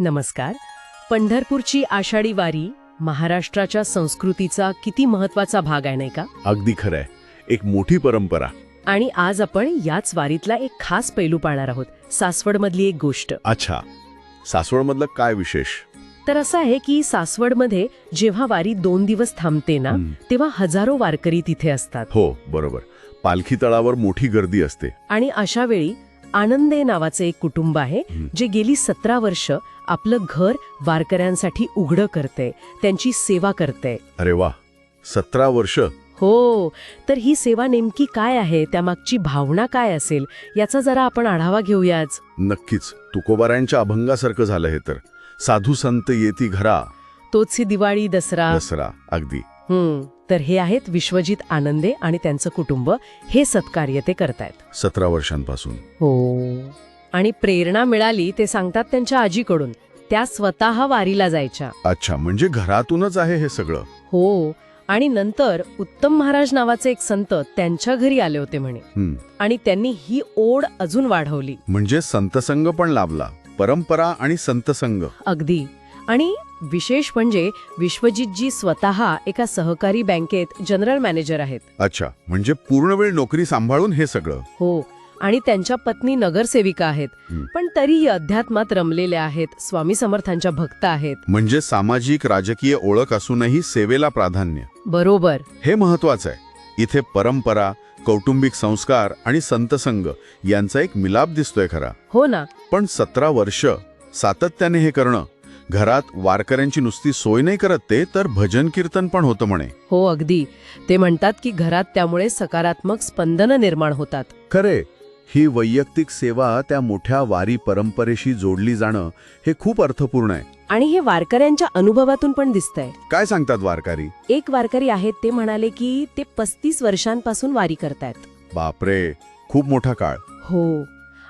नमस्कार. पंढरपूरची आषाढी वारी महाराष्ट्राच्या संस्कृतीचा किती महत्त्वाचा भाग आहे नाही का? अगदी खरंय. एक मोठी परंपरा. आणि आज आपण याच वारीतला एक खास पैलू पाहणार आहोत सासवडमधली एक गोष्ट. अच्छा. सासवडमधलं काय विशेष? तर असं आहे की सासवडमध्ये जेव्हा वारी दोन दिवस थांबते ना हं. तेव्हा हजारो वारकरी तिथे असतात. हो बरोबर. पालखी तळावर मोठी गर्दी असते. आणि अशा वेळी आनंदे नावाचं एक कुटुंब आहे. जे गेली सतरा वर्ष आपलं घर वारकऱ्यांसाठी उघडं करते त्यांची सेवा करते. अरे वा सतरा वर्ष. हो तर ही सेवा नेमकी काय आहे त्यामागची भावना काय असेल याचा जरा आपण आढावा घेऊया आज नक्कीच तुकोबारायांच्या अभंगासारखं झालं हे तर. साधू संत येती घरा. तोच ही दिवाळी दसरा. दसरा अगदी. तर हे आहेत विश्वजित आनंदे आणि त्यांचं कुटुंब. हे सत्कार्य ते करतायत. सतरा वर्षांपासून. हो. आणि प्रेरणा मिळाली ते सांगतात त्यांच्या आजीकडून. त्या स्वतः वारीला जायच्या. अच्छा म्हणजे घरातूनच आहे हे सगळं? हो. आणि नंतर उत्तम महाराज नावाचे एक संत त्यांच्या घरी आले होते म्हणे. हं. आणि त्यांनी ही ओढ अजून वाढवली. म्हणजे संतसंग पण लाभला. परंपरा आणि संतसंग. अगदी. आणि विशेष म्हणजे विश्वजितजी स्वतः एका सहकारी बँकेत जनरल मॅनेजर आहेत. अच्छा म्हणजे पूर्ण वेळ नोकरी सांभाळून हे सगळं? हो आणि त्यांच्या पत्नी नगरसेविका आहेत. पण तरीही अध्यात्मात रमलेल्या आहेत स्वामी समर्थांच्या भक्त आहेत. म्हणजे सामाजिक राजकीय ओळख असूनही सेवेला प्राधान्य. बरोबर. हे महत्वाचं आहे. इथे परंपरा कौटुंबिक संस्कार आणि संतसंग यांचा एक मिलाप दिसतोय खरा. हो ना. पण सतरा वर्ष सातत्याने हे करणं घरात वारकऱ्यांची नुसती सोय नाही करत ते तर भजन कीर्तन पण होतं म्हणे. हो अगदी. ते म्हणतात की घरात त्यामुळे सकारात्मक स्पंदनं निर्माण होतात. खरे. ही वैयक्तिक सेवा त्या मोठ्या वारी परंपरेशी जोडली जाणं हे खूप अर्थपूर्ण आहे. आणि हे वारकऱ्यांच्या अनुभवातून पण दिसतंय. काय सांगतात वारकरी? एक वारकरी आहेत ते म्हणाले की ते पस्तीस वर्षांपासून वारी करतायत. बापरे. खूप मोठा काळ. हो.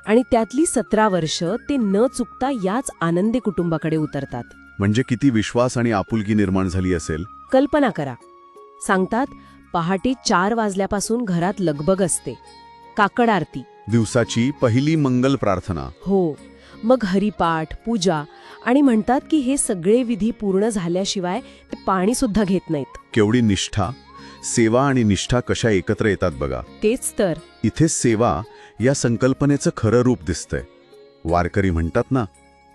आणि त्यातली सतरा वर्ष ते न चुकता याच आनंदी कुटुंबाकडे उतरतात. म्हणजे किती विश्वास आणि आपुलकी निर्माण झाली असेल? कल्पना करा. सांगतात पहाटे चार वाजल्यापासून घरात लगबग असते. काकड आरती दिवसाची पहिली मंगल प्रार्थना. हो. मग हरिपाठ पूजा आणि म्हणतात की हे सगळे विधी पूर्ण झाल्याशिवाय ते पाणी सुद्धा घेत नाहीत. केवढी निष्ठा. सेवा आणि निष्ठा कशा एकत्र येतात बघा. तेच तर. इथे सेवा या संकल्पनेचं खरं रूप दिसतंय. वारकरी म्हणतात ना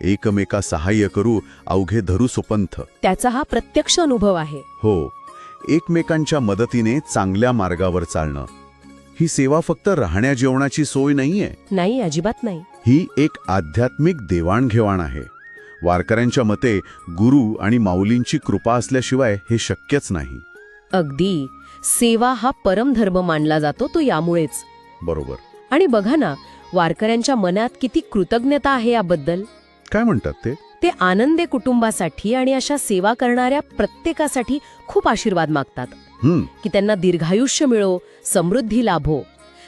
एकमेका सहाय्य करू अवघे धरू सुपंथ. त्याचा हा प्रत्यक्ष अनुभव आहे. हो एकमेकांच्या मदतीने चांगल्या मार्गावर चालणं. ही सेवा फक्त राहण्या जेवणाची सोय नाहीये. नाही अजिबात नाही. ही एक आध्यात्मिक देवाणघेवाण आहे. वारकऱ्यांच्या मते गुरु आणि माऊलींची कृपा असल्याशिवाय हे शक्यच नाही. अगदी. सेवा हा परमधर्म मानला जातो तो यामुळेच. बरोबर. आणि बघा ना वारकऱ्यांच्या मनात किती कृतज्ञता आहे याबद्दल. काय म्हणतात ते? ते आनंदे कुटुंबासाठी आणि अशा सेवा करणाऱ्या प्रत्येकासाठी खूप आशीर्वाद मागतात. हम्म. की त्यांना दीर्घायुष्य मिळो समृद्धी लाभो.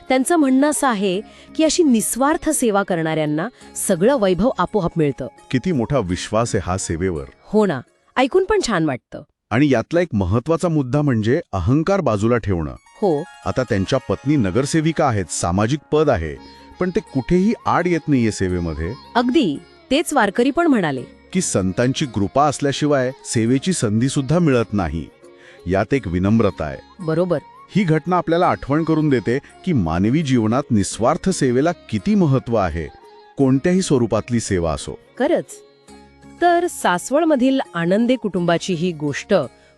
त्यांचं म्हणणं असं आहे की अशी निस्वार्थ सेवा करणाऱ्यांना सगळं वैभव आपोआप मिळतं. किती मोठा विश्वास आहे हा सेवेवर. हो ना ऐकून पण छान वाटतं. आणि यातला एक महत्त्वाचा मुद्दा म्हणजे अहंकार बाजूला ठेवणं. हो. आता त्यांच्या पत्नी नगरसेविका आहेत सामाजिक पद आहे पण ते कुठेही आड येत नाहीये सेवेमध्ये. अगदी. तेच वारकरी पण म्हणाले. की संतांची कृपा असल्याशिवाय सेवेची संधी सुद्धा मिळत नाही. यात एक विनम्रता आहे. बरोबर. ही घटना आपल्याला आठवण करून देते की मानवी जीवनात निस्वार्थ सेवेला किती महत्त्व आहे कोणत्याही स्वरूपातली सेवा असो. खरंच. तर सासवडमधील आनंदे कुटुंबाची ही गोष्ट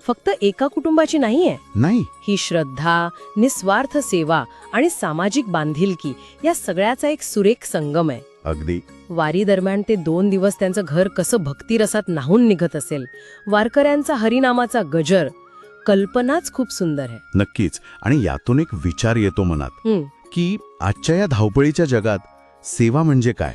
फक्त एका कुटुंबाची नाहीये. नाही. ही श्रद्धा निस्वार्थ सेवा आणि सामाजिक बांधिलकी या सगळ्याचा एक सुरेख संगम आहे. अगदी. वारी दरम्यान ते दोन दिवस त्यांचं घर कसं भक्तिरसात न्हावून निघत असेल वारकऱ्यांचा हरिनामाचा गजर कल्पनाच खूप सुंदर आहे. नक्कीच. आणि यातून एक विचार येतो मनात की आजच्या या धावपळीच्या जगात सेवा म्हणजे काय?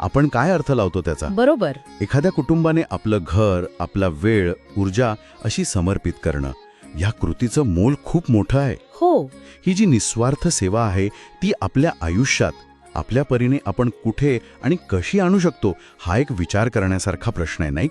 आपण काय अर्थ लावतो त्याचा? बरोबर. एखाद्या कुटुंबाने आपलं घर आपला वेळ ऊर्जा अशी समर्पित करणं या कृतीचं मोल खूप मोठं आहे. हो. ही जी निस्वार्थ सेवा आहे ती आपल्या आयुष्यात आपल्या परीने आपण कुठे आणि कशी आणू शकतो हा एक विचार करण्यासारखा प्रश्न आहे नाही